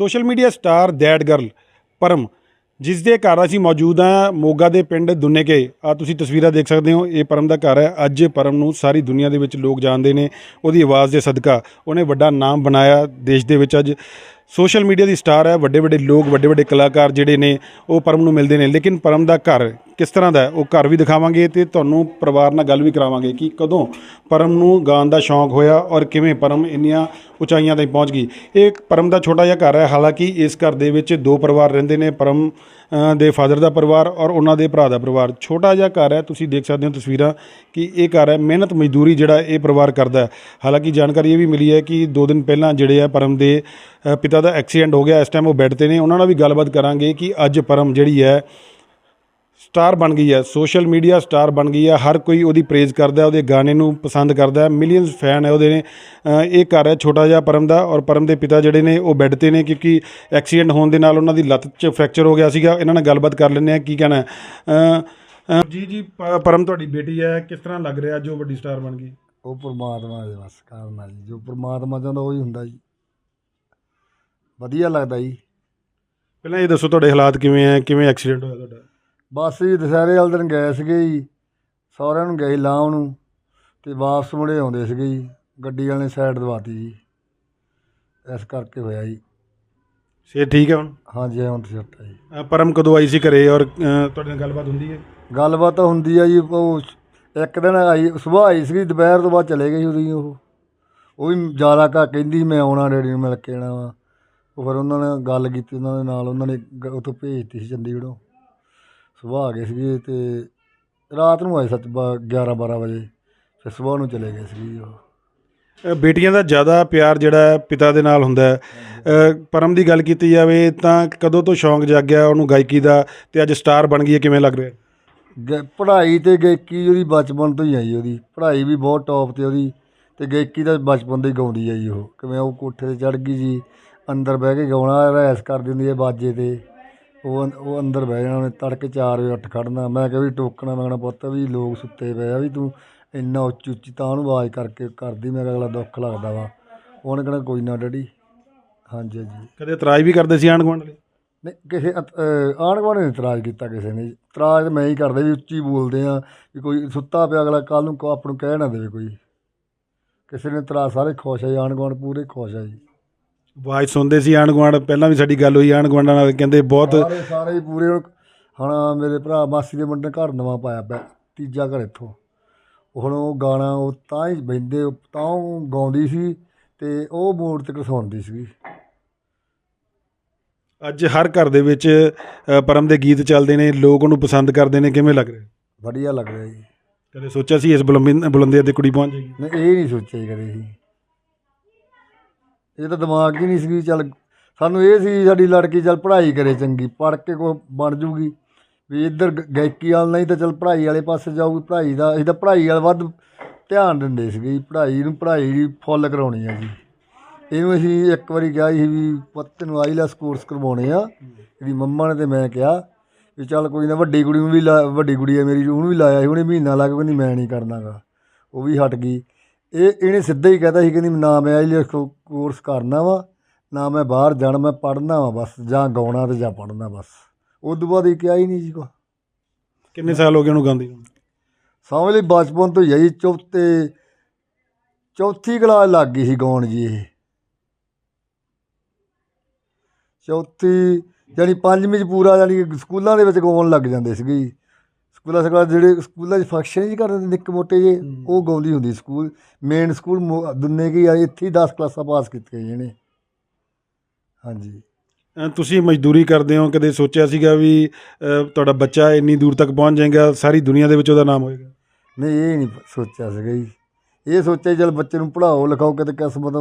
Social media star that girl Param ਜਿਸ ਦੇ ਘਰ ਅਸੀਂ ਮੌਜੂਦ ਹਾਂ ਮੋਗਾ ਦੇ ਪਿੰਡ ਦੁੰਨੇਕੇ। ਆ ਤੁਸੀਂ ਤਸਵੀਰਾਂ ਦੇਖ ਸਕਦੇ ਹੋ, ਇਹ ਪਰਮ ਦਾ ਘਰ ਹੈ। ਅੱਜ ਪਰਮ ਨੂੰ ਸਾਰੀ ਦੁਨੀਆ ਦੇ ਵਿੱਚ ਲੋਕ ਜਾਣਦੇ ਨੇ, ਉਹਦੀ ਆਵਾਜ਼ ਦੇ ਸਦਕਾ ਉਹਨੇ ਵੱਡਾ ਨਾਮ ਬਣਾਇਆ ਦੇਸ਼ ਦੇ ਵਿੱਚ ਅੱਜ। ਸੋਸ਼ਲ ਮੀਡੀਆ ਦੀ ਸਟਾਰ ਹੈ, ਵੱਡੇ ਵੱਡੇ ਲੋਕ, ਵੱਡੇ ਵੱਡੇ ਕਲਾਕਾਰ ਜਿਹੜੇ ਨੇ, ਉਹ ਪਰਮ ਨੂੰ ਮਿਲਦੇ ਨੇ। ਲੇਕਿਨ ਪਰਮ ਦਾ ਘਰ ਕਿਸ ਤਰ੍ਹਾਂ ਦਾ ਉਹ ਘਰ ਵੀ ਦਿਖਾਵਾਂਗੇ ਤੇ ਤੁਹਾਨੂੰ ਪਰਿਵਾਰ ਨਾਲ ਗੱਲ ਵੀ ਕਰਾਵਾਂਗੇ ਕਿ ਕਦੋਂ ਪਰਮ ਨੂੰ ਗਾਣ ਦਾ ਸ਼ੌਂਕ ਹੋਇਆ ਔਰ ਕਿਵੇਂ ਪਰਮ ਇੰਨੀਆਂ ਉਚਾਈਆਂ ਤੱਕ ਪਹੁੰਚ ਗਈ। ਇਹ ਪਰਮ ਦਾ ਛੋਟਾ ਜਿਹਾ ਘਰ ਹੈ। ਹਾਲਾਂਕਿ ਇਸ ਘਰ ਦੇ ਵਿੱਚ ਦੋ ਪਰਿਵਾਰ ਰਹਿੰਦੇ ਨੇ। ਪਰਮ ਦੇ ਫਾਦਰ ਦਾ ਪਰਿਵਾਰ ਔਰ ਉਹਨਾਂ ਦੇ ਭਰਾ ਦਾ ਪਰਿਵਾਰ। ਛੋਟਾ ਜਿਹਾ ਘਰ ਹੈ, ਤੁਸੀਂ ਦੇਖ ਸਕਦੇ ਹੋ ਤਸਵੀਰਾਂ ਕਿ ਇਹ ਘਰ ਹੈ, ਮਿਹਨਤ ਮਜ਼ਦੂਰੀ ਜਿਹੜਾ ਇਹ ਪਰਿਵਾਰ ਕਰਦਾ ਹੈ। ਹਾਲਾਂਕਿ ਜਾਣਕਾਰੀ ਇਹ ਵੀ ਮਿਲੀ ਹੈ ਕਿ ਦੋ ਦਿਨ ਪਹਿਲਾਂ ਜਿਹੜੇ ਆ ਪਰਮ ਦੇ ਪਿਤਾ ਦਾ ਐਕਸੀਡੈਂਟ ਹੋ ਗਿਆ, ਇਸ ਟਾਈਮ ਉਹ ਬੈੱਡ ਤੇ ਨੇ। ਉਹਨਾਂ ਨਾਲ ਵੀ ਗੱਲਬਾਤ ਕਰਾਂਗੇ ਕਿ ਅੱਜ ਪਰਮ ਜਿਹੜੀ ਹੈ ਸਟਾਰ ਬਣ ਗਈ ਹੈ ਸੋਸ਼ਲ ਮੀਡੀਆ ਸਟਾਰ ਬਣ ਗਈ ਹੈ ਹਰ ਕੋਈ ਉਹਦੀ ਪ੍ਰੇਜ਼ ਕਰਦਾ ਉਹਦੇ ਗਾਣੇ ਨੂੰ ਪਸੰਦ ਕਰਦਾ ਹੈ ਮਿਲੀਅਨਸ ਫੈਨ ਹੈ ਉਹਦੇ ਨੇ। ਇਹ ਘਰ ਹੈ ਛੋਟਾ ਜਿਹਾ ਪਰਮ ਦਾ ਔਰ ਪਰਮ ਦੇ ਪਿਤਾ ਜਿਹੜੇ ਨੇ ਉਹ ਬੈੱਡ ਤੇ ਨੇ ਕਿਉਂਕਿ ਐਕਸੀਡੈਂਟ ਹੋਣ ਦੇ ਨਾਲ ਉਹਨਾਂ ਦੀ ਲੱਤ 'ਚ ਫ੍ਰੈਕਚਰ ਹੋ ਗਿਆ ਸੀਗਾ। ਇਹਨਾਂ ਨਾਲ ਗੱਲਬਾਤ ਕਰ ਲੈਂਦੇ ਆ ਕੀ ਕਹਿਣਾ ਜੀ ਜੀ ਪਰਮ ਤੁਹਾਡੀ ਬੇਟੀ ਹੈ ਕਿਸ ਤਰ੍ਹਾਂ ਲੱਗ ਰਿਹਾ ਜੋ ਵੱਡੀ ਸਟਾਰ ਬਣ ਗਈ? ਉਹ ਪਰਮਾਤਮਾ ਦੇ ਵਸ ਕਰਨਾ ਜੀ ਜੋ ਪਰਮਾਤਮਾ ਚਾਹੁੰਦਾ ਉਹ ਹੀ ਹੁੰਦਾ ਜੀ। ਵਧੀਆ ਲੱਗਦਾ ਜੀ। ਪਹਿਲਾਂ ਇਹ ਦੱਸੋ ਤੁਹਾਡੇ ਹਾਲਾਤ ਕਿਵੇਂ ਹੈ ਕਿਵੇਂ ਐਕਸੀਡੈਂਟ ਹੋਇਆ ਤੁਹਾਡਾ? ਬਸ ਜੀ ਦੁਸਹਿਰੇ ਵਾਲੇ ਦਿਨ ਗਏ ਸੀਗੇ ਜੀ। ਸਹੁਰਿਆਂ ਨੂੰ ਗਏ ਲਾਉਣ ਨੂੰ ਤੇ ਵਾਪਸ ਮੁੜੇ ਆਉਂਦੇ ਸੀਗੇ ਜੀ। ਗੱਡੀ ਵਾਲੇ ਨੇ ਸਾਈਡ ਦਵਾਤੀ ਜੀ। ਇਸ ਕਰਕੇ ਹੋਇਆ ਜੀ। ਸੇ ਠੀਕ ਹੈ ਹੁਣ? ਹਾਂਜੀ ਹੁਣ ਤੇ ਸੱਟ ਹੈ ਜੀ ਅ, ਪਰਮ ਕਦੋਂ ਆਈ ਸੀ ਘਰੇ ਔਰ ਅ, ਤੁਹਾਡੇ ਨਾਲ ਗੱਲਬਾਤ ਹੁੰਦੀ ਹੈ? ਗੱਲਬਾਤ ਤਾਂ ਹੁੰਦੀ ਆ ਜੀ ਉਹ ਇੱਕ ਦਿਨ ਆਈ ਸਵੇਰ ਆਈ ਸੀਗੀ ਦੁਪਹਿਰ ਤੋਂ ਬਾਅਦ ਚਲੇ ਗਈ ਉਹਦੀ ਉਹ। ਉਹ ਵੀ ਜ਼ਿਆਦਾ ਕਾ ਕਹਿੰਦੀ ਮੈਂ ਆਉਣਾ ਡੈਡੀ ਨੂੰ ਮਿਲ ਕੇ ਆਉਣਾ ਵਾ। ਉਹ ਫਿਰ ਉਹਨਾਂ ਨੇ ਗੱਲ ਕੀਤੀ ਉਹਨਾਂ ਦੇ ਨਾਲ ਉਹਨਾਂ ਨੇ ਗ- ਉੱਥੋਂ ਭੇਜਤੀ ਸੀ ਚੰਡੀਗੜ੍ਹੋਂ। ਸਵੇਰ ਆ ਗਏ ਸੀਗੇ ਤੇ ਰਾਤ ਨੂੰ ਆਏ ਸੱਚ 11 12 ਵਜੇ ਫਿਰ ਸਵੇਰ ਨੂੰ ਚਲੇ ਗਏ ਜੀ ਉਹ। ਅ, ਬੇਟੀਆਂ ਦਾ ਜ਼ਿਆਦਾ ਪਿਆਰ ਜਿਹੜਾ ਹੈ ਪਿਤਾ ਦੇ ਨਾਲ ਹੁੰਦਾ ਹੈ। ਅ, ਪਰਮ ਦੀ ਗੱਲ ਕੀਤੀ ਜਾਵੇ ਤਾਂ ਕਦੋਂ ਤੋਂ ਸ਼ੌਂਕ ਜਾਗਿਆ ਉਹਨੂੰ ਗਾਇਕੀ ਦਾ ਤੇ ਅੱਜ ਸਟਾਰ ਬਣ ਗਈ ਹੈ ਕਿਵੇਂ ਲੱਗ ਰਿਹਾ? ਗ- ਪੜ੍ਹਾਈ ਤੇ ਗਾਇਕੀ ਉਹਦੀ ਬਚਪਨ ਤੋਂ ਹੀ ਆਈ ਉਹਦੀ। ਪੜ੍ਹਾਈ ਵੀ ਬਹੁਤ ਟੌਪ ਤੇ ਉਹਦੀ ਤੇ ਗਾਇਕੀ ਤਾਂ ਬਚਪਨ ਤੋਂ ਹੀ ਗਾਉਂਦੀ ਆ ਜੀ ਉਹ। ਕਿਵੇਂ ਉਹ ਕੋਠੇ ਤੇ ਚੜ੍ਹ ਗਈ ਜੀ ਅੰਦਰ ਬਹਿ ਕੇ ਗਾਉਣਾ ਰੈਸ ਕਰਦੀ ਹੁੰਦੀ ਹੈ ਬਾਜੇ ਤੇ। ਉਹ ਅੰ- ਉਹ ਅੰਦਰ ਬਹਿ ਜਾਣਾ ਉਹਨੇ ਤੜਕੇ 4 ਵਜੇ ਉੱਠ ਖੜਨਾ। ਮੈਂ ਕਿਹਾ ਵੀ ਟੋਕਣਾ ਮੈਂ ਕਹਿਣਾ ਪੁੱਤ ਵੀ ਲੋਕ ਸੁੱਤੇ ਪਏ ਆ ਵੀ ਤੂੰ ਇੰਨਾ ਉੱਚੀ ਉੱਚੀ ਤਾਂ ਉਹਨੂੰ ਆਵਾਜ਼ ਕਰਕੇ ਕਰਦੀ ਮੈਂ ਕਿਹਾ ਅਗਲਾ ਦੁੱਖ ਲੱਗਦਾ ਵਾ। ਉਹਨੇ ਕਹਿਣਾ ਕੋਈ ਨਾ ਡੈਡੀ। ਹਾਂਜੀ ਹਾਂਜੀ। ਕਦੇ ਇਤਰਾਜ਼ ਵੀ ਕਰਦੇ ਸੀ ਆਂਢ ਗੁਆਂਢ ਵਾਲੇ ਨਹੀਂ ਕਿਸੇ ਆਂਢ ਗੁਆਂਢ ਨੇ ਇਤਰਾਜ਼ ਕੀਤਾ ਕਿਸੇ ਨੇ। ਇਤਰਾਜ਼ ਤਾਂ ਮੈਂ ਹੀ ਕਰਦਾ ਵੀ ਉੱਚੀ ਬੋਲਦੇ ਆ ਵੀ ਕੋਈ ਸੁੱਤਾ ਪਿਆ ਅਗਲਾ ਕੱਲ ਨੂੰ ਕੋ ਆਪ ਨੂੰ ਕਹਿ ਨਾ ਦੇਵੇ ਕੋਈ। ਕਿਸੇ ਨੇ ਇਤਰਾਜ਼ ਸਾਰੇ ਖੁਸ਼ ਆ ਆਂਢ ਗੁਆਂਢ ਪੂਰੇ ਖੁਸ਼ ਆ ਜੀ। ਆਵਾਜ਼ ਸੁਣਦੇ ਸੀ ਆਂਢ ਗੁਆਂਢ ਪਹਿਲਾਂ ਵੀ ਸਾਡੀ ਗੱਲ ਹੋਈ ਆਂਢ ਗੁਆਂਢਾਂ ਨਾਲ ਕਹਿੰਦੇ ਬਹੁਤ ਸਾਰੇ ਸਾਰੇ ਹੀ ਪੂਰੇ ਹੁਣ ਹੁਣ ਮੇਰੇ ਭਰਾ ਮਾਸੀ ਦੇ ਮੁੰਡੇ ਨੇ ਘਰ ਨਵਾਂ ਪਾਇਆ ਪਿਆ ਤੀਜਾ ਘਰ ਇੱਥੋਂ। ਹੁਣ ਉਹ ਗਾਣਾ ਉਹ ਤਾਂ ਹੀ ਬੈਂਦੇ ਤਾਂ ਉਹ ਗਾਉਂਦੀ ਸੀ ਤੇ ਉਹ ਮੋੜ ਤੇ ਸੁਣਦੀ ਸੀਗੀ। ਅੱਜ ਹਰ ਘਰ ਦੇ ਵਿੱਚ ਅ, ਪਰਮ ਦੇ ਗੀਤ ਚੱਲਦੇ ਨੇ ਲੋਕ ਉਹਨੂੰ ਪਸੰਦ ਕਰਦੇ ਨੇ ਕਿਵੇਂ ਲੱਗ ਰਿਹਾ? ਵਧੀਆ ਲੱਗ ਰਿਹਾ ਜੀ। ਕਦੇ ਸੋਚਿਆ ਸੀ ਇਸ ਬੁਲੰਦੀ ਬੁਲੰਦੀਆਂ ਤੇ ਕੁੜੀ ਪਹੁੰਚ ਜਾਏਗੀ? ਨਹੀਂ ਇਹ ਨਹੀਂ ਸੋਚਿਆ ਜੀ ਕਦੇ ਸੀ ਇਹ ਤਾਂ ਦਿਮਾਗ 'ਚ ਹੀ ਨਹੀਂ ਸੀ ਵੀ ਚੱਲ ਸਾਨੂੰ ਇਹ ਸੀ ਸਾਡੀ ਲੜਕੀ ਚੱਲ ਪੜ੍ਹਾਈ ਕਰੇ ਚੰਗੀ, ਪੜ੍ਹ ਕੇ ਕੋ ਬਣ ਜੂਗੀ। ਵੀ ਇੱਧਰ ਗਾਇਕੀ ਵਾਲ ਨਹੀਂ ਤਾਂ ਚੱਲ ਪੜ੍ਹਾਈ ਵਾਲੇ ਪਾਸੇ ਜਾਊਗੀ, ਪੜ੍ਹਾਈ ਦਾ, ਅਸੀਂ ਤਾਂ ਪੜ੍ਹਾਈ ਵੱਲ ਵੱਧ ਧਿਆਨ ਦਿੰਦੇ ਸੀਗੇ ਜੀ, ਪੜ੍ਹਾਈ ਨੂੰ ਪੜ੍ਹਾਈ ਫੁੱਲ ਕਰਾਉਣੀ ਆ ਜੀ। ਇਹਨੂੰ ਅਸੀਂ ਇੱਕ ਵਾਰੀ ਕਿਹਾ ਸੀ ਵੀ ਪੁੱਤ ਨੂੰ ਆਈਲੈਸ ਕੋਰਸ ਕਰਵਾਉਣੇ ਆ। ਇਹਦੀ ਮੰਮਾ ਨੇ ਤੇ ਮੈਂ ਕਿਹਾ ਵੀ ਚੱਲ ਕੋਈ ਨਾ ਵੱਡੀ ਕੁੜੀ ਨੂੰ ਵੀ ਲਾ, ਵੱਡੀ ਕੁੜੀ ਆ ਮੇਰੀ, ਉਹਨੂੰ ਵੀ ਲਾਇਆ ਸੀ, ਉਹਨੇ ਮਹੀਨਾ ਲਾ ਕੇ ਕਹਿੰਦੀ ਮੈਂ ਨਹੀਂ ਕਰਨਾਗਾ। ਉਹ ਵੀ ਹਟ ਗਈ। ਇਹ ਇਹਨੇ ਸਿੱਧਾ ਹੀ ਕਹਤਾ ਸੀ ਕਹਿੰਦੀ ਨਾ ਮੈਂ ਆਈਲੈਸ ਕੋਰਸ ਕਰਨਾ ਵਾ ਨਾ ਮੈਂ ਬਾਹਰ ਜਾਣਾ ਮੈਂ ਪੜ੍ਹਨਾ ਵਾ ਬਸ ਜਾਂ ਗਾਉਣਾ ਤੇ ਜਾਂ ਪੜ੍ਹਨਾ ਬਸ। ਤੋਂ ਬਾਅਦ ਇਹ ਕਿਹਾ ਹੀ ਨਹੀਂ ਜੀ ਕੋ ਕਿੰਨੇ ਸਾਲ ਹੋ ਗਏ ਉਹਨੂੰ ਗਾਉਂਦੀ ਨੂੰ? ਸਮਝ ਲਈ ਬਚਪਨ ਤੋਂ ਹੀ ਚੌਥੇ ਚੌਥੀ ਕਲਾਸ ਲੱਗ ਗਈ ਸੀ ਗਾਉਣ ਜੀ ਇਹ। ਚੌਥੀ ਯਾਨੀ ਪੰਜਵੀਂ ਚ ਪੂਰਾ ਯਾਨੀ ਕਿ ਸਕੂਲਾਂ ਦੇ ਵਿੱਚ ਗਾਉਣ ਲੱਗ ਜਾਂਦੇ ਸੀਗੇ ਜੀ। ਸਕੂਲਾਂ ਸਕੂਲਾਂ ਜਿਹੜੇ ਸਕੂਲਾਂ 'ਚ ਫੰਕਸ਼ਨ ਜੀ ਕਰਦੇ ਨਿੱਕ ਮੋਟੇ ਜੇ ਉਹ ਗਾਉਂਦੀ ਹੁੰਦੀ ਸਕੂਲ। ਮੇਨ ਸਕੂਲ ਦੁੰਨੇ ਕੀ ਆ ਇੱਥੇ ਹੀ 10 ਕਲਾਸਾਂ ਪਾਸ ਕੀਤੀਆਂ ਜੀ ਇਹਨੇ। ਹਾਂਜੀ। ਤੁਸੀਂ ਮਜ਼ਦੂਰੀ ਕਰਦੇ ਹੋ ਕਦੇ ਸੋਚਿਆ ਸੀਗਾ ਵੀ ਤੁਹਾਡਾ ਬੱਚਾ ਇੰਨੀ ਦੂਰ ਤੱਕ ਪਹੁੰਚ ਜਾਏਗਾ ਸਾਰੀ ਦੁਨੀਆ ਦੇ ਵਿੱਚ ਉਹਦਾ ਨਾਮ ਹੋਏਗਾ? ਨਹੀਂ ਇਹ ਨਹੀਂ ਸੋਚਿਆ ਸੀਗਾ ਜੀ। ਇਹ ਸੋਚਿਆ ਚਲ ਬੱਚੇ ਨੂੰ ਪੜਾਓ ਲਿਖਾਓ ਕਿਤੇ ਕਿਸਮਤ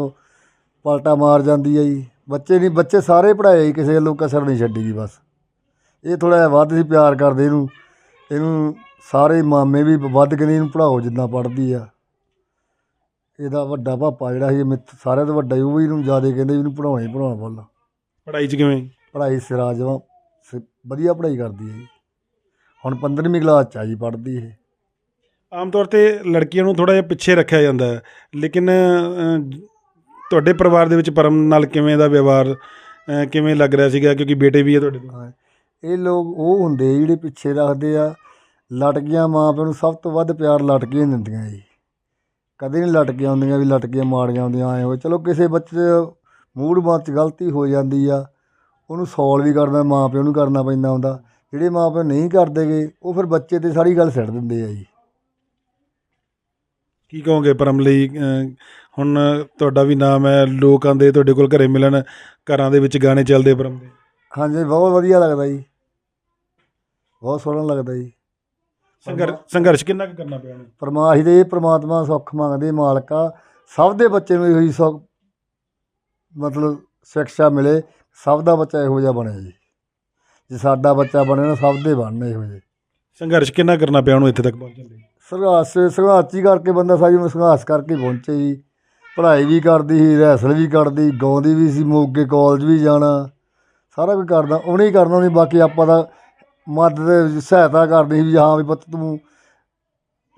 ਪਲਟਾ ਮਾਰ ਜਾਂਦੀ ਹੈ ਜੀ। ਬੱਚੇ ਨਹੀਂ ਬੱਚੇ ਸਾਰੇ ਪੜਾਏ ਜੀ ਕਿਸੇ ਵੱਲੋਂ ਕਸਰ ਨਹੀਂ ਛੱਡੀ ਜੀ ਬਸ। ਇਹ ਥੋੜਾ ਜਿਹਾ ਵੱਧ ਸੀ ਪਿਆਰ ਕਰਦੇ ਇਹਨੂੰ। ਇਹਨੂੰ ਸਾਰੇ ਮਾਮੇ ਵੀ ਵੱਧ ਕੇ ਇਹਨੂੰ ਪੜਾਓ ਜਿੱਦਾਂ ਪੜਦੀ ਆ। ਇਹਦਾ ਵੱਡਾ ਪਾਪਾ ਜਿਹੜਾ ਸੀ ਮਿੱਥ ਸਾਰਿਆਂ ਤੋਂ ਵੱਡਾ ਸੀ, ਉਹ ਵੀ ਇਹਨੂੰ ਜ਼ਿਆਦਾ ਕਹਿੰਦੇ ਵੀ ਇਹਨੂੰ ਪੜਾਉਣਾ ਹੀ ਪੜਾਉਣਾ ਬੋਲ ਪੜ੍ਹਾਈ 'ਚ ਕਿਵੇਂ? ਪੜ੍ਹਾਈ ਸਿਰਾ ਜਮਾਂ ਸ- ਵਧੀਆ ਪੜ੍ਹਾਈ ਕਰਦੀ ਹੈ ਜੀ। ਹੁਣ 15ਵੀਂ ਕਲਾਸ ਚ ਆ ਜੀ ਪੜ੍ਹਦੀ ਇਹ। ਆਮ ਤੌਰ ਤੇ ਲੜਕੀਆਂ ਨੂੰ ਥੋੜਾ ਜਿਹਾ ਪਿੱਛੇ ਰੱਖਿਆ ਜਾਂਦਾ ਹੈ ਲੇਕਿਨ ਅ, ਤੁਹਾਡੇ ਪਰਿਵਾਰ ਦੇ ਵਿੱਚ ਪਰਮ ਨਾਲ ਕਿਵੇਂ ਦਾ ਵਿਵਹਾਰ ਅ, ਕਿਵੇਂ ਲੱਗ ਰਿਹਾ ਸੀਗਾ? ਕਿਉਂਕਿ ਬੇਟੇ ਵੀ ਹੈ ਤੁਹਾਡੇ ਹਾਂ। ਇਹ ਲੋਕ ਉਹ ਹੁੰਦੇ ਜਿਹੜੇ ਪਿੱਛੇ ਰੱਖਦੇ ਆ ਲਟਕੀਆਂ ਮਾਂ ਪਿਓ ਨੂੰ ਸਭ ਤੋਂ ਵੱਧ ਪਿਆਰ ਲਟਕੀਆਂ ਦਿੰਦੀਆਂ ਜੀ। ਕਦੇ ਨਹੀਂ ਲਟਕੀਆਂ ਹੁੰਦੀਆਂ ਵੀ ਲਟਕੀਆਂ ਮਾੜੀਆਂ ਹੁੰਦੀਆਂ ਆਏ ਹੋਏ। ਚਲੋ ਕਿਸੇ ਬੱਚੇ ਮੂਡ ਬਾਤ ਚ ਗਲਤੀ ਹੋ ਜਾਂਦੀ ਆ ਉਹਨੂੰ ਸੋਲਵ ਵੀ ਕਰਨਾ ਮਾਂ ਪਿਓ ਨੂੰ ਕਰਨਾ ਪੈਂਦਾ ਹੁੰਦਾ। ਜਿਹੜੇ ਮਾਂ ਪਿਓ ਨਹੀਂ ਕਰਦੇਗੇ ਉਹ ਫਿਰ ਬੱਚੇ ਤੇ ਸਾਰੀ ਗੱਲ ਛੱਡ ਦਿੰਦੇ ਆ ਜੀ। ਕੀ ਕਹੋਗੇ ਪਰਮ ਲਈ ਹੁਣ ਤੁਹਾਡਾ ਵੀ ਨਾਮ ਹੈ ਲੋਕ ਆਂਦੇ ਤੁਹਾਡੇ ਕੋਲ ਘਰੇ ਮਿਲਣ ਘਰਾਂ ਦੇ ਵਿੱਚ ਗਾਣੇ ਚੱਲਦੇ ਪਰਮ ਦੇ ਹਾਂਜੀ ਬਹੁਤ ਵਧੀਆ ਲੱਗਦਾ ਜੀ। ਬਹੁਤ ਸੋਹਣਾ ਲੱਗਦਾ ਜੀ। ਸੰਘਰ ਸੰਘਰਸ਼ ਕਿੰਨਾ ਕੁ ਕਰਨਾ ਪਿਆ ਉਹਨੂੰ? ਪਰਮਾਹੀ ਦੇ ਪ੍ਰਮਾਤਮਾ ਸੁੱਖ ਮੰਗਦੇ ਮਾਲਕਾ। ਸਭ ਦੇ ਬੱਚੇ ਨੂੰ ਇਹੋ ਹੀ ਸੁੱਖ ਮਤਲਬ ਸਿੱਖਿਆ ਮਿਲੇ। ਸਭ ਦਾ ਬੱਚਾ ਇਹੋ ਜਿਹਾ ਬਣੇ ਜੀ। ਜੇ ਸਾਡਾ ਬੱਚਾ ਬਣੇ ਨਾ ਸਭ ਦੇ ਬਣਨ ਇਹੋ ਜਿਹੇ। ਸੰਘਰਸ਼ ਕਿੰਨਾ ਕਰਨਾ ਪਿਆ ਉਹਨੂੰ ਇੱਥੇ ਤੱਕ ਪਹੁੰਚਣ ਲਈ? ਸੰਘਰਸ਼ ਸੰਘਰਸ਼ ਹੀ ਕਰਕੇ ਬੰਦਾ ਸਾਰੀ ਉਮਰ ਸੰਘਰਸ਼ ਕਰਕੇ ਹੀ ਪਹੁੰਚੇ ਜੀ। ਪੜ੍ਹਾਈ ਵੀ ਕਰਦੀ ਸੀ ਰੈਸਲ ਵੀ ਕਰਦੀ ਗਾਉਂਦੀ ਵੀ ਸੀ ਮੋਗੇ ਕਾਲਜ ਵੀ ਜਾਣਾ। ਸਾਰਾ ਕੁਝ ਕਰਦਾ ਉਹਨੇ ਹੀ ਕਰਨਾ ਨਹੀਂ ਬਾਕੀ ਆਪਾਂ ਦਾ ਮਦਦ ਸਹਾਇਤਾ ਕਰਦੀ ਸੀ ਵੀ ਹਾਂ ਵੀ ਪੁੱਤ ਤੂੰ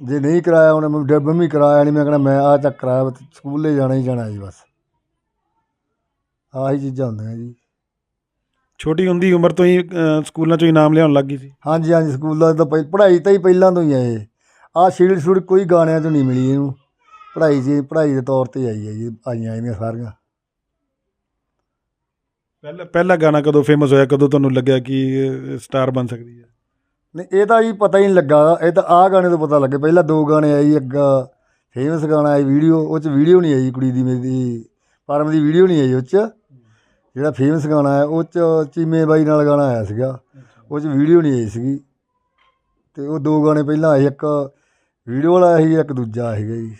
ਜੇ ਨਹੀਂ ਕਰਾਇਆ ਉਹਨੇ ਮੈਂ ਡੱਬ ਵੀ ਕਰਾਇਆ ਨਹੀਂ ਮੈਂ ਕਹਿੰਦਾ ਮੈਂ ਆ ਚੱਕ ਕਰਾਇਆ ਸਕੂਲੇ ਜਾਣਾ ਹੀ ਜਾਣਾ ਜੀ ਬਸ। ਆਹੀ ਚੀਜ਼ਾਂ ਹੁੰਦੀਆਂ ਜੀ। ਛੋਟੀ ਹੁੰਦੀ ਉਮਰ ਤੋਂ ਹੀ ਸਕੂਲਾਂ ਚੋਂ ਇਨਾਮ ਲਿਆਉਣ ਲੱਗ ਗਈ ਸੀ। ਹਾਂਜੀ ਹਾਂਜੀ ਸਕੂਲਾਂ ਤਾਂ ਪਹਿ- ਪੜ੍ਹਾਈ ਤਾਂ ਹੀ ਪਹਿਲਾਂ ਤੋਂ ਹੀ ਹੈ ਇਹ। ਆਹ ਸ਼ੀਲਡ ਸ਼ੂਡ ਕੋਈ ਗਾਣਿਆਂ 'ਚੋਂ ਨਹੀਂ ਮਿਲੀ ਇਹਨੂੰ। ਪੜ੍ਹਾਈ ਜੀ ਪੜ੍ਹਾਈ ਦੇ ਤੌਰ ਤੇ ਆਈ ਹੈ ਜੀ ਆਈਆਂ ਇਹਦੀਆਂ ਸਾਰੀਆਂ। ਪਹਿਲਾ ਪਹਿਲਾ ਗਾਣਾ ਕਦੋਂ ਫੇਮਸ ਹੋਇਆ? ਕਦੋਂ ਤੁਹਾਨੂੰ ਲੱਗਿਆ ਕਿ ਸਟਾਰ ਬਣ ਸਕਦੀ ਹੈ? ਨਹੀਂ ਇਹ ਤਾਂ ਜੀ ਪਤਾ ਹੀ ਨਹੀਂ ਲੱਗਾ। ਇਹ ਤਾਂ ਆਹ ਗਾਣੇ ਤੋਂ ਪਤਾ ਲੱਗੇ। ਪਹਿਲਾਂ ਦੋ ਗਾਣੇ ਆਈ ਇੱਕ ਫੇਮਸ ਗਾਣਾ ਆਈ ਵੀਡੀਓ ਉਹ 'ਚ ਵੀਡੀਓ ਨਹੀਂ ਆਈ ਕੁੜੀ ਦੀ ਮੇਰੀ ਪਰਮ ਦੀ ਵੀਡੀਓ ਨਹੀਂ ਆਈ ਉਹ 'ਚ। ਜਿਹੜਾ ਫੇਮਸ ਗਾਣਾ ਹੈ ਉਹ 'ਚ ਚੀਮੇ ਬਾਈ ਨਾਲ ਗਾਣਾ ਆਇਆ ਸੀਗਾ। ਉਹ 'ਚ ਵੀਡੀਓ ਨਹੀਂ ਆਈ ਸੀਗੀ। ਤੇ ਉਹ ਦੋ ਗਾਣੇ ਪਹਿਲਾਂ ਆਏ ਇੱਕ ਵੀਡੀਓ ਵਾਲਾ ਸੀ ਇੱਕ ਦੂਜਾ ਸੀਗਾ ਜੀ।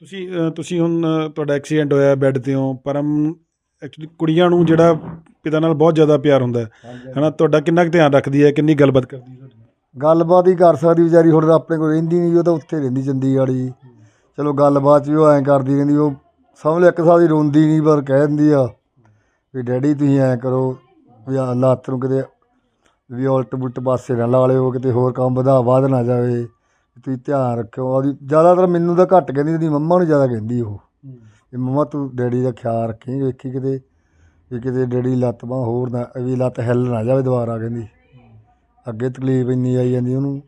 ਤੁਸੀਂ ਤੁਸੀਂ ਹੁਣ ਤੁਹਾਡਾ ਐਕਸੀਡੈਂਟ ਹੋਇਆ ਬੈੱਡ ਤੇ ਹੋ। ਪਰਮ ਐਕਚੁਅਲੀ ਕੁੜੀਆਂ ਨੂੰ ਜਿਹੜਾ ਪਿਤਾ ਨਾਲ ਬਹੁਤ ਜ਼ਿਆਦਾ ਪਿਆਰ ਹੁੰਦਾ ਹੈ। ਹਨਾ ਤੁਹਾਡਾ ਕਿੰਨਾ ਕੁ ਧਿਆਨ ਰੱਖਦੀ ਹੈ? ਕਿੰਨੀ ਗੱਲਬਾਤ ਕਰਦੀ ਹੈ ਤੁਹਾਡੇ ਨਾਲ? ਗੱਲਬਾਤ ਹੀ ਕਰ ਸਕਦੀ ਵਿਚਾਰੀ ਹੁਣ ਤਾਂ ਆਪਣੇ ਕੋਲ ਰਹਿੰਦੀ ਨਹੀਂ ਉਹ ਤਾਂ ਉੱਥੇ ਰਹਿੰਦੀ ਚੰਡੀਗੜ੍ਹ ਜੀ। ਚਲੋ ਗੱਲਬਾਤ ਵੀ ਉਹ ਐਂ ਕਰਦੀ ਰਹਿੰਦੀ ਉਹ ਸਮਝ ਲਓ ਇੱਕ ਸਾਲ ਦੀ ਰੋਂਦੀ ਨਹੀਂ ਪਰ ਕਹਿ ਦਿੰਦੀ ਆ ਵੀ ਡੈਡੀ ਤੁਸੀਂ ਐਂ ਕਰੋ ਵੀ ਆਹ ਲੱਤ ਨੂੰ ਕਿਤੇ ਵੀ ਉਲਟ ਬੁਲਟ ਪਾਸੇ ਨਾ ਲਾ ਲਿਓ ਕਿਤੇ ਹੋਰ ਕੰਮ ਵਧਾ ਵਧ ਨਾ ਜਾਵੇ। ਤੁਸੀਂ ਧਿਆਨ ਰੱਖਿਓ ਉਹਦੀ ਜ਼ਿਆਦਾਤਰ ਮੈਨੂੰ ਤਾਂ ਘੱਟ ਕਹਿੰਦੀ ਉਹਦੀ ਮੰਮਾ ਨੂੰ ਜ਼ਿਆਦਾ ਕਹਿੰਦੀ ਉਹ। ਵੀ ਮੰਮਾ ਤੂੰ ਡੈਡੀ ਦਾ ਖਿਆਲ ਰੱਖੀ ਵੇਖੀ ਕਿਤੇ ਵੀ ਕਿਤੇ ਡੈਡੀ ਲੱਤ ਬਾਂਹ ਹੋਰ ਨਾ ਵੀ ਲੱਤ ਹਿੱਲ ਨਾ ਜਾਵੇ ਦੁਬਾਰਾ ਕਹਿੰਦੀ। ਅੱਗੇ ਤਕਲੀਫ ਇੰਨੀ ਆਈ ਜਾਂਦੀ ਉਹਨੂੰ।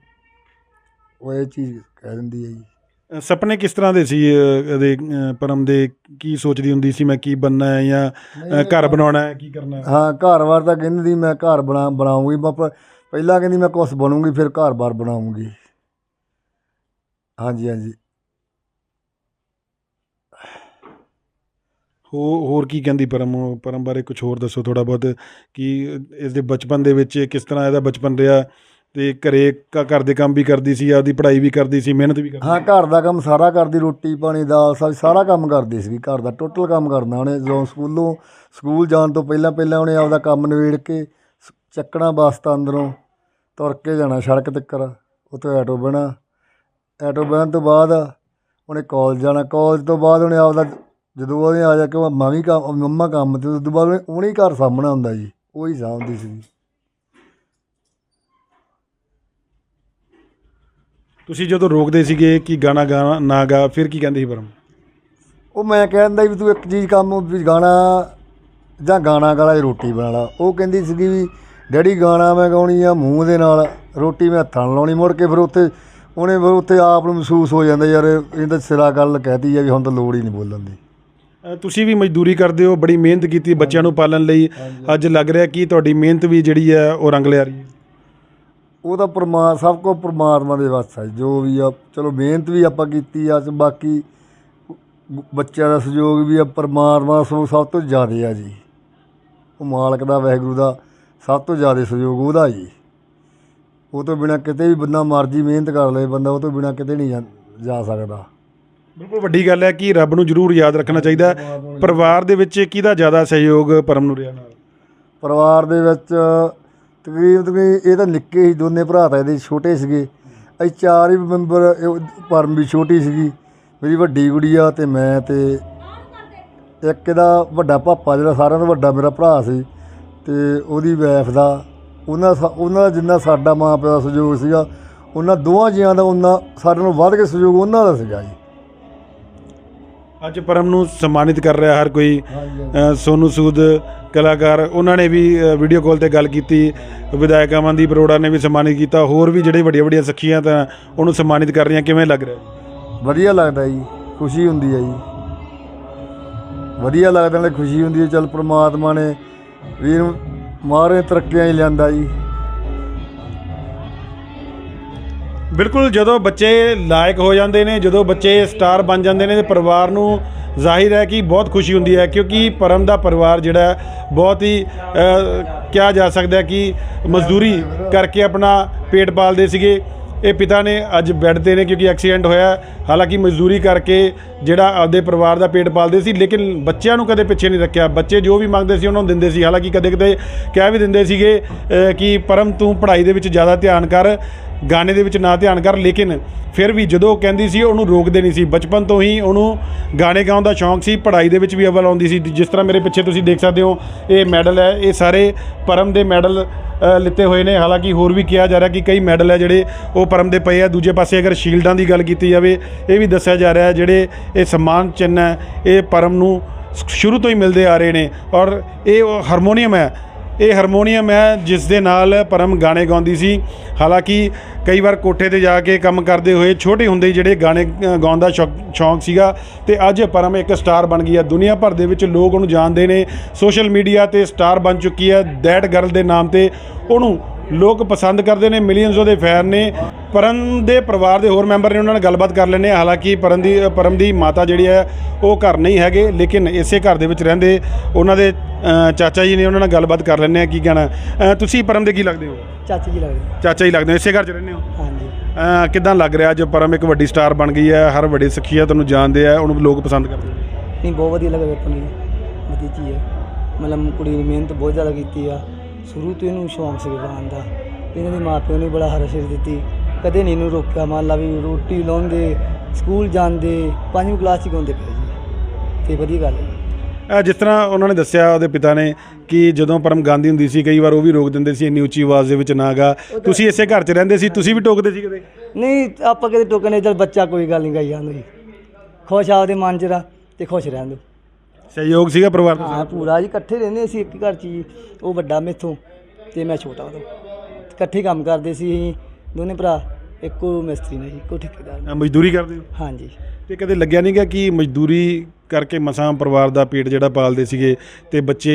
ਉਹ ਇਹ ਚੀਜ਼ ਕਹਿ ਦਿੰਦੀ ਹੈ ਜੀ। ਸੁਪਨੇ ਕਿਸ ਤਰ੍ਹਾਂ ਦੇ ਸੀ ਇਹਦੇ ਪਰਮ ਦੇ? ਕੀ ਸੋਚਦੀ ਹੁੰਦੀ ਸੀ ਮੈਂ ਕੀ ਬਣਨਾ ਹੈ ਜਾਂ ਘਰ ਬਣਾਉਣਾ ਹੈ ਕੀ ਕਰਨਾ ਹੈ? ਹਾਂ ਘਰ-ਬਾਰ ਤਾਂ ਕਹਿੰਦੀ ਸੀ ਮੈਂ ਘਰ ਬਣਾ ਬਣਾਉਂਗੀ ਪਾਪਾ ਪਹਿਲਾਂ ਕਹਿੰਦੀ ਮੈਂ ਕੁਛ ਬਣੂੰਗੀ ਫਿਰ ਘਰ-ਬਾਰ ਬਣਾਉਂਗੀ। ਹਾਂਜੀ ਹਾਂਜੀ। ਹੋ ਹੋਰ ਕੀ ਕਹਿੰਦੀ ਪਰਮ ਪਰਮ ਬਾਰੇ ਕੁਝ ਹੋਰ ਦੱਸੋ ਥੋੜਾ ਬਹੁਤ ਕਿ ਇਸ ਦੇ ਬਚਪਨ ਦੇ ਵਿੱਚ ਕਿਸ ਤਰ੍ਹਾਂ ਇਹਦਾ ਬਚਪਨ ਰਿਹਾ ਤੇ ਘਰੇ ਕ- ਘਰ ਦੇ ਕੰਮ ਵੀ ਕਰਦੀ ਸੀ ਆਪਦੀ ਪੜ੍ਹਾਈ ਵੀ ਕਰਦੀ ਸੀ ਮਿਹਨਤ ਵੀ ਕਰਦੀ ਹਾਂ ਘਰ ਦਾ ਕੰਮ ਸਾਰਾ ਕਰਦੀ ਰੋਟੀ ਪਾਣੀ ਦਾਲ ਸਬਜ਼ੀ ਸਾਰਾ ਕੰਮ ਕਰਦੀ ਸੀ ਘਰ ਦਾ ਟੋਟਲ ਕੰਮ ਕਰਨਾ ਉਹਨੇ ਜਦੋਂ ਸਕੂਲੋਂ ਸਕੂਲ ਜਾਣ ਤੋਂ ਪਹਿਲਾਂ ਪਹਿਲਾਂ ਉਹਨੇ ਆਪਦਾ ਕੰਮ ਨਿਬੇੜ ਕੇ ਚੱਕਣਾ ਬਸਤਾ ਅੰਦਰੋਂ ਤੁਰ ਕੇ ਜਾਣਾ ਸੜਕ ਤੱਕਰ ਉੱਥੇ ਆਟੋ ਬਹਿਣਾ ਆਟੋ ਬਹਿਣ ਤੋਂ ਬਾਅਦ ਉਹਨੇ ਕਾਲਜ ਜਾਣਾ ਕਾਲਜ ਤੋਂ ਬਾਅਦ ਉਹਨੇ ਆਪਦਾ ਜਦੋਂ ਉਹਨੇ ਆ ਜਾ ਕੇ ਉਹ ਮੈਂ ਵੀ ਕੰਮ ਮੰਮਾ ਕੰਮ ਤੇ ਉਸ ਤੋਂ ਬਾਅਦ ਉਹਨੇ ਘਰ ਸਾਂਭਣਾ ਹੁੰਦਾ ਜੀ। ਉਹ ਹੀ ਸਾਂਭਦੀ ਸੀ। ਤੁਸੀਂ ਜਦੋਂ ਰੋਕਦੇ ਸੀਗੇ ਕਿ ਗਾਣਾ ਗਾਣਾ ਨਾ ਗਾ ਫਿਰ ਕੀ ਕਹਿੰਦੀ ਸੀ ਪਰਮ? ਉਹ ਮੈਂ ਕਹਿੰਦਾ ਵੀ ਤੂੰ ਇੱਕ ਚੀਜ਼ ਕੰਮ ਵੀ ਗਾਣਾ ਜਾਂ ਗਾਣਾ ਗਾਲਾ ਰੋਟੀ ਬਣਾ ਲਾ। ਉਹ ਕਹਿੰਦੀ ਸੀਗੀ ਵੀ ਡੈਡੀ ਗਾਣਾ ਮੈਂ ਗਾਉਣੀ ਆ ਮੂੰਹ ਦੇ ਨਾਲ ਰੋਟੀ ਮੈਂ ਹੱਥਾਂ ਨਾਲ ਲਾਉਣੀ। ਮੁੜ ਕੇ ਫਿਰ ਉੱਥੇ ਉਹਨੇ ਫਿਰ ਉੱਥੇ ਆਪ ਨੂੰ ਮਹਿਸੂਸ ਹੋ ਜਾਂਦਾ ਯਾਰ ਇਹ ਤਾਂ ਸਿਰਾ ਗੱਲ ਕਹਿਤੀ ਆ ਵੀ ਹੁਣ ਤਾਂ ਲੋੜ ਹੀ ਨਹੀਂ ਬੋਲਣ ਦੀ। ਤੁਸੀਂ ਵੀ ਮਜ਼ਦੂਰੀ ਕਰਦੇ ਹੋ ਬੜੀ ਮਿਹਨਤ ਕੀਤੀ ਬੱਚਿਆਂ ਨੂੰ ਪਾਲਣ ਲਈ। ਅੱਜ ਲੱਗ ਰਿਹਾ ਕਿ ਤੁਹਾਡੀ ਮਿਹਨਤ ਵੀ ਜਿਹੜੀ ਹੈ ਉਹ ਰੰਗ ਲਿਆ ਰਹੀ ਹੈ। ਉਹ ਤਾਂ ਪਰਮਾ ਸਭ ਕੋ ਪਰਮਾਤਮਾ ਦੇ ਵੱਸ ਹੈ ਜੋ ਵੀ ਆ ਚਲੋ ਮਿਹਨਤ ਵੀ ਆਪਾਂ ਕੀਤੀ ਆ ਤੇ ਬਾਕੀ ਬੱਚਿਆਂ ਦਾ ਸਹਿਯੋਗ ਵੀ ਆ ਪਰਮਾਤਮਾ ਸੋ ਸਭ ਤੋਂ ਜ਼ਿਆਦਾ ਆ ਜੀ। ਉਹ ਮਾਲਕ ਦਾ ਵਾਹਿਗੁਰੂ ਦਾ ਸਭ ਤੋਂ ਜ਼ਿਆਦਾ ਸਹਿਯੋਗ ਉਹਦਾ ਜੀ। ਉਹ ਤੋਂ ਬਿਨਾ ਕਿਤੇ ਵੀ ਬੰਦਾ ਮਰਜ਼ੀ ਮਿਹਨਤ ਕਰ ਲਏ ਬੰਦਾ ਉਹ ਤੋਂ ਬਿਨਾ ਕਿਤੇ ਨਹੀਂ ਜਾ ਸਕਦਾ। ਬਿਲਕੁਲ ਵੱਡੀ ਗੱਲ ਹੈ ਕਿ ਰੱਬ ਨੂੰ ਜ਼ਰੂਰ ਯਾਦ ਰੱਖਣਾ ਚਾਹੀਦਾ ਹੈ। ਪਰਿਵਾਰ ਦੇ ਵਿੱਚ ਕਿਹਦਾ ਜ਼ਿਆਦਾ ਸਹਿਯੋਗ ਪਰਮ ਨੂੰ ਰਿਹਾ ਨਾਲ? ਪਰਿਵਾਰ ਦੇ ਵਿੱਚ ਤਕਰੀਬਨ ਤਕਰੀਬਨ ਇਹ ਤਾਂ ਨਿੱਕੇ ਸੀ ਦੋਨੇ ਭਰਾ ਤਾਂ ਇਹਦੇ ਛੋਟੇ ਸੀਗੇ। ਅਸੀਂ ਚਾਰ ਹੀ ਮੈਂਬਰ ਇਹ ਪਰਮ ਵੀ ਛੋਟੀ ਸੀਗੀ। ਮੇਰੀ ਵੱਡੀ ਗੁੜੀਆ ਤੇ ਮੈਂ ਤੇ ਇੱਕ ਇਹਦਾ ਵੱਡਾ ਪਾਪਾ ਜਿਹੜਾ ਸਾਰਿਆਂ ਤੋਂ ਵੱਡਾ ਮੇਰਾ ਭਰਾ ਸੀ ਤੇ ਉਹਦੀ ਵਾਈਫ ਦਾ। ਉਹਨਾਂ ਸਾ- ਉਹਨਾਂ ਦਾ ਜਿੰਨਾ ਸਾਡਾ ਮਾਂ ਪਿਓ ਦਾ ਸਹਿਯੋਗ ਸੀਗਾ ਉਹਨਾਂ ਦੋਵਾਂ ਜੀਆਂ ਦਾ ਉਹਨਾਂ ਸਾਰਿਆਂ ਨੂੰ ਵੱਧ ਕੇ ਸਹਿਯੋਗ ਉਹਨਾਂ ਦਾ ਸੀਗਾ ਜੀ। ਅੱਜ ਪਰਮ ਨੂੰ ਸਨਮਾਨਿਤ ਕਰ ਰਿਹਾ ਹਰ ਕੋਈ ਅ, ਸੋਨੂ ਸੂਦ ਕਲਾਕਾਰ ਉਹਨਾਂ ਨੇ ਵੀ ਅ, ਵੀਡੀਓ ਕਾਲ ਤੇ ਗੱਲ ਕੀਤੀ। ਵਿਧਾਇਕ ਅਮਨਦੀਪ ਅਰੋੜਾ ਨੇ ਵੀ ਸਨਮਾਨਿਤ ਕੀਤਾ। ਹੋਰ ਵੀ ਜਿਹੜੇ ਵੱਡੀਆਂ ਵੱਡੀਆਂ ਸਖੀਆਂ ਤਾਂ ਉਹਨੂੰ ਸਨਮਾਨਿਤ ਕਰ ਰਹੀਆਂ। ਕਿਵੇਂ ਲੱਗ ਰਿਹਾ? ਵਧੀਆ ਲੱਗਦਾ ਜੀ। ਖੁਸ਼ੀ ਹੁੰਦੀ ਹੈ ਜੀ। ਵਧੀਆ ਲੱਗਦਾ ਨਾਲੇ ਖੁਸ਼ੀ ਹੁੰਦੀ ਹੈ ਚਲ ਪ੍ਰਮਾਤਮਾ ਨੇ ਵੀਰ ਮਾਰੇ ਤਰੱਕੀਆਂ ਹੀ ਲਿਆਂਦਾ ਜੀ। ਬਿਲਕੁਲ ਜਦੋਂ ਬੱਚੇ ਲਾਇਕ ਹੋ ਜਾਂਦੇ ਨੇ, ਜਦੋਂ ਬੱਚੇ ਸਟਾਰ ਬਣ ਜਾਂਦੇ ਨੇ, ਤੇ ਪਰਿਵਾਰ ਨੂੰ ਜ਼ਾਹਿਰ ਹੈ ਕਿ ਬਹੁਤ ਖੁਸ਼ੀ ਹੁੰਦੀ ਹੈ, ਕਿਉਂਕਿ ਪਰਮ ਦਾ ਪਰਿਵਾਰ ਜਿਹੜਾ ਬਹੁਤ ਹੀ ਕਿਹਾ ਜਾ ਸਕਦਾ ਕਿ ਮਜ਼ਦੂਰੀ ਕਰਕੇ ਆਪਣਾ ਪੇਟ ਪਾਲਦੇ ਸੀਗੇ। ਇਹ ਪਿਤਾ ਨੇ ਅੱਜ ਬੈੱਡ ਤੇ ਨੇ, ਕਿਉਂਕਿ ਐਕਸੀਡੈਂਟ ਹੋਇਆ ਹਾਲਾਂਕਿ ਮਜ਼ਦੂਰੀ ਕਰਕੇ ਜਿਹੜਾ ਆਪਦੇ ਪਰਿਵਾਰ ਦਾ ਪੇਟ ਪਾਲਦੇ ਸੀ, ਲੇਕਿਨ ਬੱਚਿਆਂ ਨੂੰ ਕਦੇ ਪਿੱਛੇ ਨਹੀਂ ਰੱਖਿਆ। ਬੱਚੇ ਜੋ ਵੀ ਮੰਗਦੇ ਸੀ, ਉਹਨਾਂ ਨੂੰ ਦਿੰਦੇ ਸੀ। ਹਾਲਾਂਕਿ ਕਦੇ ਕਦੇ ਕਹਿ ਵੀ ਦਿੰਦੇ ਸੀਗੇ ਕਿ ਪਰਮ ਤੂੰ ਪੜ੍ਹਾਈ ਦੇ ਵਿੱਚ ਜ਼ਿਆਦਾ ਧਿਆਨ ਕਰ। ਗਾਣੇ ਦੇ ਵਿੱਚ ਨਾ ਧਿਆਨ ਕਰ, ਲੇਕਿਨ ਫਿਰ ਵੀ ਜਦੋਂ ਉਹ ਕਹਿੰਦੀ ਸੀ, ਉਹਨੂੰ ਰੋਕਦੇ ਨਹੀਂ ਸੀ। ਬਚਪਨ ਤੋਂ ਹੀ ਉਹਨੂੰ ਗਾਣੇ ਗਾਉਣ ਦਾ ਸ਼ੌਂਕ ਸੀ, ਪੜ੍ਹਾਈ ਦੇ ਵਿੱਚ ਵੀ ਅਵਲ ਆਉਂਦੀ ਸੀ। ਜਿਸ ਤਰ੍ਹਾਂ ਮੇਰੇ ਪਿੱਛੇ ਤੁਸੀਂ ਦੇਖ ਸਕਦੇ ਹੋ, ਇਹ ਮੈਡਲ ਹੈ, ਇਹ ਸਾਰੇ ਪਰਮ ਦੇ ਮੈਡਲ ਲਿੱਤੇ ਹੋਏ ਨੇ। ਹਾਲਾਂਕਿ ਹੋਰ ਵੀ ਕਿਹਾ ਜਾ ਰਿਹਾ ਕਿ ਕਈ ਮੈਡਲ ਹੈ ਜਿਹੜੇ ਉਹ ਪਰਮ ਦੇ ਪਏ ਆ। ਦੂਜੇ ਪਾਸੇ ਅਗਰ ਸ਼ੀਲਡਾਂ ਦੀ ਗੱਲ ਕੀਤੀ ਜਾਵੇ, ਇਹ ਵੀ ਦੱਸਿਆ ਜਾ ਰਿਹਾ ਜਿਹੜੇ ਇਹ ਸਨਮਾਨ ਚਿੰਨ੍ਹ ਹੈ, ਇਹ ਪਰਮ ਨੂੰ ਸ਼ੁਰੂ ਤੋਂ ਹੀ ਮਿਲਦੇ ਆ ਰਹੇ ਨੇ। ਔਰ ਇਹ ਹਾਰਮੋਨੀਅਮ ਹੈ ਇਹ ਹਾਰਮੋਨੀਅਮ ਹੈ, ਜਿਸ ਦੇ ਨਾਲ ਪਰਮ ਗਾਣੇ ਗਾਉਂਦੀ ਸੀ। ਹਾਲਾਂਕਿ ਕਈ ਵਾਰ ਕੋਠੇ ਤੇ ਜਾ ਕੇ ਕੰਮ ਕਰਦੇ ਹੋਏ ਛੋਟੇ ਹੁੰਦੇ ਜਿਹੜੇ ਗਾਣੇ ਗਾਉਣ ਦਾ ਸ਼ੌਕ- ਸ਼ੌਂਕ ਸੀਗਾ ਤੇ ਅੱਜ ਪਰਮ ਇੱਕ ਸਟਾਰ ਬਣ ਗਈ ਹੈ। ਦੁਨੀਆ ਭਰ ਦੇ ਵਿੱਚ ਲੋਕ ਉਹਨੂੰ ਜਾਣਦੇ ਨੇ। ਸੋਸ਼ਲ ਮੀਡੀਆ ਤੇ ਸਟਾਰ ਬਣ ਚੁੱਕੀ ਹੈ। ਦੈਟ ਗਰਲ ਦੇ ਨਾਮ ਤੇ ਉਹਨੂੰ ਲੋਕ ਪਸੰਦ ਕਰਦੇ ਨੇ ਮਿਲੀਅਨਸ ਉਹਦੇ ਫੈਨ ਨੇ। ਪਰਮ ਦੇ ਪਰਿਵਾਰ ਦੇ ਹੋਰ ਮੈਂਬਰ ਨੇ ਉਹਨਾਂ ਨਾਲ ਗੱਲਬਾਤ ਕਰ ਹਾਂ। ਹਾਲਾਂਕਿ ਪਰਮ ਦੀ ਪਰਮ ਦੀ ਮਾਤਾ ਜਿਹੜੀ ਹੈ ਉਹ ਘਰ ਨਹੀਂ ਹੈਗੇ ਲੇਕਿਨ ਇਸੇ ਘਰ ਦੇ ਵਿੱਚ ਰਹਿੰਦੇ ਉਹਨਾਂ ਦੇ ਚਾਚਾ ਜੀ ਨੇ ਉਹਨਾਂ ਨਾਲ ਗੱਲਬਾਤ ਕਰ ਲੈਂਦੇ ਆ ਕੀ ਕਹਿਣਾ? ਤੁਸੀਂ ਪਰਮ ਦੇ ਕੀ ਲੱਗਦੇ ਹੋ? ਚਾਚੀ ਜੀ ਲੱਗਦੇ ਚਾਚਾ ਜੀ ਲੱਗਦੇ ਹੋ। ਇਸੇ ਘਰ 'ਚ ਰਹਿੰਦੇ ਹੋ? ਹਾਂਜੀ। ਕਿੱਦਾਂ ਲੱਗ ਰਿਹਾ ਅੱਜ ਪਰਮ ਇੱਕ ਵੱਡੀ ਸਟਾਰ ਬਣ ਗਈ ਹੈ? ਹਰ ਵੱਡੇ ਸਖੀਆ ਤੁਹਾਨੂੰ ਜਾਣਦੇ ਆ ਉਹਨੂੰ ਲੋਕ ਪਸੰਦ ਕਰਦੇ ਨੇ। ਨਹੀਂ ਬਹੁਤ ਵਧੀਆ ਲੱਗਾ ਵੇਖਣ ਨੂੰ ਜੀ। ਵਧੀਆ ਚੀਜ਼ ਹੈ। ਮਤਲਬ ਕੁੜੀ ਨੇ ਮਿਹਨਤ ਬਹੁਤ ਜ਼ਿਆਦਾ ਕੀਤੀ ਆ। ਸ਼ੁਰੂ ਤੋਂ ਇਹਨੂੰ ਸ਼ੌਂਕ ਸੀ ਗਾਉਣ ਦਾ। ਇਹਨਾਂ ਦੇ ਮਾਪਿਆਂ ਨੇ ਬੜਾ ਹਰਸ਼ਿਰ ਦਿੱਤੀ। ਕਦੇ ਨਹੀਂ ਇਹਨੂੰ ਰੋਕਿਆ। ਮੰਨ ਲਾ ਵੀ ਰੋਟੀ ਲਾਉਂਦੇ ਸਕੂਲ ਜਾਂਦੇ ਪੰਜਵੀਂ ਕਲਾਸ 'ਚ ਗਾਉਂਦੇ ਪਏ ਜੀ ਤੇ ਵਧੀਆ ਗੱਲ ਹੈ। ਅ, ਜਿਸ ਤਰ੍ਹਾਂ ਉਹਨਾਂ ਨੇ ਦੱਸਿਆ ਉਹਦੇ ਪਿਤਾ ਨੇ ਕਿ ਜਦੋਂ ਪਰਮ ਗਾਂਦੀ ਹੁੰਦੀ ਸੀ ਕਈ ਵਾਰ ਉਹ ਵੀ ਰੋਕ ਦਿੰਦੇ ਸੀ ਇੰਨੀ ਉੱਚੀ ਆਵਾਜ਼ ਦੇ ਵਿੱਚ ਨਾ ਗਾ। ਤੁਸੀਂ ਇਸੇ ਘਰ 'ਚ ਰਹਿੰਦੇ ਸੀ ਤੁਸੀਂ ਵੀ ਟੋਕਦੇ ਸੀ ਕਦੇ? ਨਹੀਂ ਆਪਾਂ ਕਦੇ ਟੋਕਨੇ ਜਦ ਬੱਚਾ ਕੋਈ ਗੱਲ ਨਹੀਂ ਗਾਈ ਜਾਂਦਾ ਜੀ ਖੁਸ਼ ਆਪਦੇ ਮਨ 'ਚ ਰਾ ਤੇ ਖੁਸ਼ ਰਹਿਣ ਦਿਓ। ਸਹਿਯੋਗ ਸੀਗਾ ਪਰਿਵਾਰ ਦਾ? ਹਾਂ ਪੂਰਾ ਜੀ ਇਕੱਠੇ ਰਹਿੰਦੇ ਸੀ ਇੱਕ ਘਰ 'ਚ ਜੀ ਉਹ ਵੱਡਾ ਮੇਥੋਂ ਤੇ ਮੈਂ ਛੋਟਾ ਉਦੋਂ। ਇਕੱਠੇ ਕੰਮ ਕਰਦੇ ਸੀ ਅਸੀਂ ਦੋਨੇ ਭਰਾ ਇੱਕੋ ਮਿਸਤਰੀ ਨੇ ਜੀ, ਇੱਕੋ ਠੇਕੇਦਾਰ ਨੇ। ਅ, ਮਜ਼ਦੂਰੀ ਕਰਦੇ ਹੋ? ਹਾਂਜੀ ਤੇ ਕਦੇ ਲੱਗਿਆ ਨਹੀਂ ਗਿਆ ਕਿ ਮਜ਼ਦੂਰੀ ਕਰਕੇ ਮਸਾਂ ਪਰਿਵਾਰ ਦਾ ਪੇਟ ਜਿਹੜਾ ਪਾਲਦੇ ਸੀਗੇ ਤੇ ਬੱਚੇ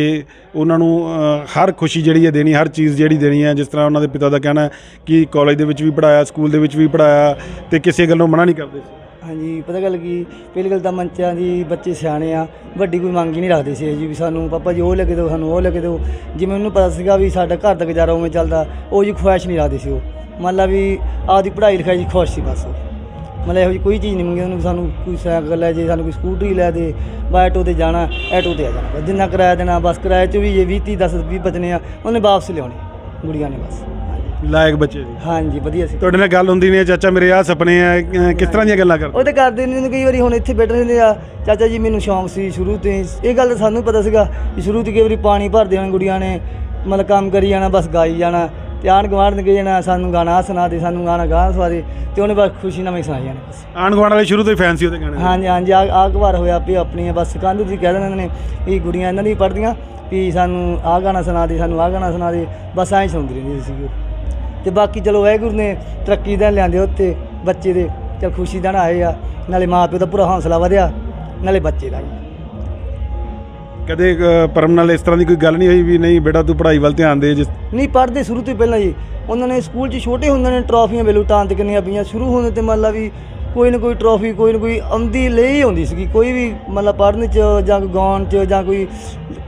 ਉਹਨਾਂ ਨੂੰ ਹਰ ਖੁਸ਼ੀ ਜਿਹੜੀ ਹੈ ਦੇਣੀ ਹਰ ਚੀਜ਼ ਜਿਹੜੀ ਦੇਣੀ ਹੈ ਜਿਸ ਤਰ੍ਹਾਂ ਉਹਨਾਂ ਦੇ ਪਿਤਾ ਦਾ ਕਹਿਣਾ ਹੈ ਕਿ ਕਾਲਜ ਦੇ ਵਿੱਚ ਵੀ ਪੜਾਇਆ ਸਕੂਲ ਦੇ ਵਿੱਚ ਵੀ ਪੜਾਇਆ ਤੇ ਕਿਸੇ ਗੱਲੋਂ ਮਨਾ ਨਹੀਂ ਕਰਦੇ ਸੀ? ਹਾਂਜੀ, ਪਤਾ ਗੱਲ ਕੀ? ਪਹਿਲੀ ਗੱਲ ਤਾਂ ਮੰਚਾਂ ਦੀ ਬੱਚੇ ਸਿਆਣੇ ਆ, ਵੱਡੀ ਕੋਈ ਮੰਗ ਹੀ ਨਹੀਂ ਰੱਖਦੇ ਸੀ ਜੀ ਵੀ ਸਾਨੂੰ, ਪਾਪਾ ਜੀ ਉਹ ਲੱਗੇ ਦਿਓ, ਸਾਨੂੰ ਉਹ ਲੱਗੇ ਦਿਓ। ਜਿਵੇਂ ਉਹਨੂੰ ਪਤਾ ਸੀਗਾ ਵੀ ਸਾਡਾ ਘਰ ਦਾ ਗੁਜ਼ਾਰਾ ਉਵੇਂ ਚੱਲਦਾ, ਉਹ ਜੀ ਖੁਆਇਸ਼ ਨਹੀਂ ਰੱਖਦੇ ਸੀ ਉਹ। ਮੰਨ ਲਾ ਵੀ ਆਪਦੀ ਪੜ੍ਹਾਈ ਲਿਖਾਈ 'ਚ ਖੁਸ਼ ਸੀ ਬਸ। ਉਹ ਮਤਲਬ ਇਹੋ ਜਿਹੀ ਕੋਈ ਚੀਜ਼ ਨਹੀਂ ਮੰਗੀ ਉਹਨੂੰ, ਸਾਨੂੰ ਕੋਈ ਸਾਈਕਲ ਲੈ ਜੇ, ਸਾਨੂੰ ਕੋਈ ਸਕੂਟਰੀ ਲੈ ਦੇ ਬਾਇਟੋ ਤੇ ਜਾਣਾ ਐਟੋ ਤੇ ਆ ਜਾਣਾ ਜਿੰਨਾ ਕਿਰਾਇਆ ਦੇਣਾ, ਬਸ ਕਿਰਾਏ 'ਚ ਵੀ ਜੇ 20 30 10 20 ਬਚਨੇ ਆ, ਉਹਨੇ ਵਾਪਸ ਲਿਆਉਣੇ, ਗੁੜੀਆਂ ਨੇ ਬਸ। ਲਾਇਕ ਬੱਚੇ ਸੀ। ਹਾਂਜੀ ਵਧੀਆ ਸੀ। ਤੁਹਾਡੇ ਨਾਲ ਗੱਲ ਹੁੰਦੀ ਨਹੀਂ ਹੈ, ਚਾਚਾ ਮੇਰੇ ਆ ਸੁਪਨੇ ਆ ਕਿਸ ਤਰ੍ਹਾਂ ਦੀਆਂ ਗੱਲਾਂ ਕਰਦੇ? ਉਹ ਤੇ ਕਰਦੇ ਨੇ ਕਈ ਵਾਰੀ ਹੁਣ ਇੱਥੇ ਬੈਠੇ ਰਹਿੰਦੇ ਆ। ਚਾਚਾ ਜੀ ਮੈਨੂੰ ਸ਼ੌਂਕ ਸੀ ਸ਼ੁਰੂ ਤੋਂ ਹੀ। ਇਹ ਗੱਲ ਤਾਂ ਸਾਨੂੰ ਪਤਾ ਸੀਗਾ ਕਿ ਸ਼ੁਰੂ ਤੋਂ ਕਈ ਵਾਰੀ ਪਾਣੀ ਭਰਦੇ ਹਨ ਗੁੜੀਆਂ ਨੇ ਮਤਲਬ ਕੰਮ ਕਰੀ ਜਾਣਾ ਬਸ ਗਾਈ ਜਾਣਾ ਤੇ ਆਣ ਗੁਆਂਢ ਨੇ ਕਹੀ ਜਾਣਾ ਸਾਨੂੰ ਗਾਣਾ ਆਹ ਸੁਣਾ ਦੇ ਸਾਨੂੰ ਗਾਣਾ ਗਾਹ ਸੁਣਾ ਦੇ ਤੇ ਉਹਨੇ ਬਸ ਖੁਸ਼ੀ ਨਾਲ ਮੈਂ ਸੁਣਾਈ ਜਾਣਾ ਬਸ। ਆਣ ਗੁਆਂਢ ਵਾਲੇ ਸ਼ੁਰੂ ਤੋਂ ਹੀ ਫੈਨ ਸੀ ਉਹਦੇ ਗਾਣੇ ਦੇ। ਹਾਂਜੀ ਹਾਂਜੀ ਆ ਆਹ ਵਾਰ ਹੋਇਆ ਵੀ ਆਪਣੀਆਂ ਬਸ ਕੰਧ ਦੀ ਕਹਿ ਦਿੰਦੇ ਨੇ ਇਹ ਗੁੜੀਆਂ ਇਹਨਾਂ ਦੀ ਪੜਦੀਆਂ ਵੀ ਸਾਨੂੰ ਆਹ ਗਾਣਾ ਸੁਣਾ ਦੇ ਸਾਨੂੰ ਆਹ ਗਾਣਾ ਸੁਣਾ ਦੇ ਬਸ ਐਂ ਹੀ ਸੁਣਦੀ ਰਹਿੰਦੀ ਸੀ ਤੇ ਬਾਕੀ ਚਲੋ ਵਾਹਿਗੁਰੂ ਨੇ ਤਰੱਕੀ ਦਾ ਲਿਆਂਦੇ ਉੱਤੇ ਬੱਚੇ ਦੇ ਚਲ ਖੁਸ਼ੀ ਦਾ ਆਏ ਆ ਨਾਲੇ ਮਾਂ ਪਿਓ ਦਾ ਪੂਰਾ ਹੌਸਲਾ ਵਧਿਆ ਨਾਲੇ ਬੱਚੇ ਦਾ ਕਦੇ ਅ, ਪਰਮ ਨਾਲ ਇਸ ਤਰ੍ਹਾਂ ਦੀ ਕੋਈ ਗੱਲ ਨਹੀਂ ਹੋਈ ਵੀ ਨਹੀਂ ਬੇਟਾ ਤੂੰ ਪੜ੍ਹਾਈ ਵੱਲ ਧਿਆਨ ਦੇ ਜਿਸ ਨਹੀਂ ਪੜ੍ਹਦੇ ਸ਼ੁਰੂ ਤੋਂ ਹੀ ਪਹਿਲਾਂ ਜੀ। ਉਹਨਾਂ ਨੇ ਸਕੂਲ 'ਚ ਛੋਟੇ ਹੁੰਦੇ ਨੇ ਟਰਾਫੀਆਂ ਵੇਲੂ ਟਾਂ ਤੇ ਕਿੰਨੀਆਂ ਪਈਆਂ ਸ਼ੁਰੂ ਹੁੰਦੇ ਤੇ ਮੰਨ ਲਾ ਵੀ ਕੋਈ ਨਾ ਕੋਈ ਟਰਾਫੀ ਕੋਈ ਨਾ ਕੋਈ ਆਉਂਦੀ ਲਈ ਆਉਂਦੀ ਸੀਗੀ। ਕੋਈ ਵੀ ਮਤਲਬ ਪੜ੍ਹਨ 'ਚ ਜਾਂ ਕੋਈ ਗਾਉਣ 'ਚ ਜਾਂ ਕੋਈ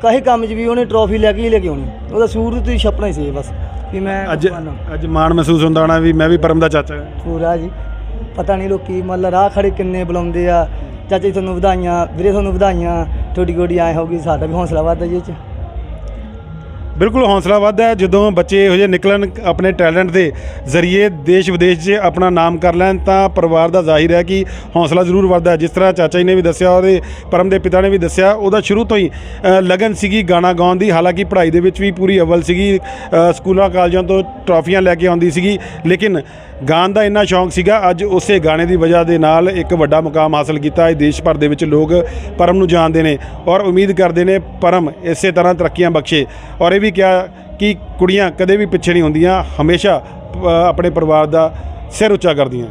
ਕਹੇ ਕੰਮ 'ਚ ਵੀ ਉਹਨੇ ਟਰਾਫੀ ਲੈ ਕੇ ਹੀ ਲੈ ਕੇ ਆਉਣੀ। ਉਹਦਾ ਸ਼ੁਰੂ ਤੋਂ ਹੀ ਛਪਣਾ ਹੀ ਸੀ ਬਸ। ਵੀ ਮੈਂ ਅੱਜ। ਅੱਜ ਮਾਣ ਮਹਿਸੂਸ ਹੁੰਦਾ ਹੋਣਾ ਵੀ ਮੈਂ ਵੀ ਪਰਮ ਦਾ ਚਾਚਾ ਹਾਂ। ਪੂਰਾ ਜੀ। ਪਤਾ ਨਹੀਂ ਲੋਕੀ ਮਤਲਬ ਰਾਹ ਖੜੇ ਕਿੰਨੇ ਬੁਲਾਉਂਦੇ ਆ। ਚਾਚਾ ਜੀ ਤੁਹਾਨੂੰ ਵਧਾਈਆਂ ਵੀਰੇ ਤੁਹਾਨੂੰ ਵਧਾਈਆਂ। ਤੁਹਾਡੀ ਗੋਡੀ ਐ ਹੋਗੀ ਸਾਡਾ ਵੀ ਹੌਸਲਾ ਵੱਧਦਾ ਜੀ ਇਹ 'ਚ। ਬਿਲਕੁਲ ਹੌਸਲਾ ਵੱਧਦਾ ਹੈ। ਜਦੋਂ ਬੱਚੇ ਇਹੋ ਜਿਹੇ ਨਿਕਲਣ ਆਪਣੇ ਟੈਲੈਂਟ ਦੇ ਜ਼ਰੀਏ ਦੇਸ਼ ਵਿਦੇਸ਼ 'ਚ ਆਪਣਾ ਨਾਮ ਕਰ ਲੈਣ, ਤਾਂ ਪਰਿਵਾਰ ਦਾ ਜ਼ਾਹਿਰ ਹੈ ਕਿ ਹੌਸਲਾ ਜ਼ਰੂਰ ਵੱਧਦਾ ਜਿਸ ਤਰ੍ਹਾਂ ਚਾਚਾ ਜੀ ਨੇ ਵੀ ਦੱਸਿਆ, ਉਹਦੇ ਪਰਮ ਦੇ ਪਿਤਾ ਨੇ ਵੀ ਦੱਸਿਆ, ਉਹਦਾ ਸ਼ੁਰੂ ਤੋਂ ਹੀ ਲਗਨ ਸੀਗੀ ਗਾਣਾ ਗਾਉਣ ਦੀ। ਹਾਲਾਂਕਿ ਪੜ੍ਹਾਈ ਦੇ ਵਿੱਚ ਵੀ ਪੂਰੀ ਅਵਲ ਸੀਗੀ। ਸਕੂਲਾਂ, ਕਾਲਜਾਂ ਤੋਂ ਟਰਾਫੀਆਂ ਲੈ ਕੇ ਆਉਂਦੀ ਸੀਗੀ। ਲੇਕਿਨ ਗਾਣ ਦਾ ਇੰਨਾ ਸ਼ੌਂਕ ਸੀਗਾ, ਅੱਜ ਉਸੇ ਗਾਣੇ ਦੀ ਵਜ੍ਹਾ ਦੇ ਨਾਲ ਇੱਕ ਵੱਡਾ ਮੁਕਾਮ ਹਾਸਲ ਕੀਤਾ। ਹੈ ਦੇਸ਼ ਭਰ ਦੇ ਵਿੱਚ ਲੋਕ ਪਰਮ ਨੂੰ ਜਾਣਦੇ ਨੇ ਔਰ ਉਮੀਦ ਕਰਦੇ ਨੇ ਪਰਮ ਇਸੇ ਤਰ੍ਹਾਂ ਤਰੱਕੀਆਂ ਬਖਸ਼ੇ। ਔਰ ਇਹ ਵੀ ਕਿਹਾ ਕਿ ਕੁੜੀਆਂ ਕਦੇ ਵੀ ਪਿੱਛੇ ਨਹੀਂ ਹੁੰਦੀਆਂ, ਹਮੇਸ਼ਾ ਆਪਣੇ ਪਰਿਵਾਰ ਦਾ ਸਿਰ ਉੱਚਾ ਕਰਦੀਆਂ।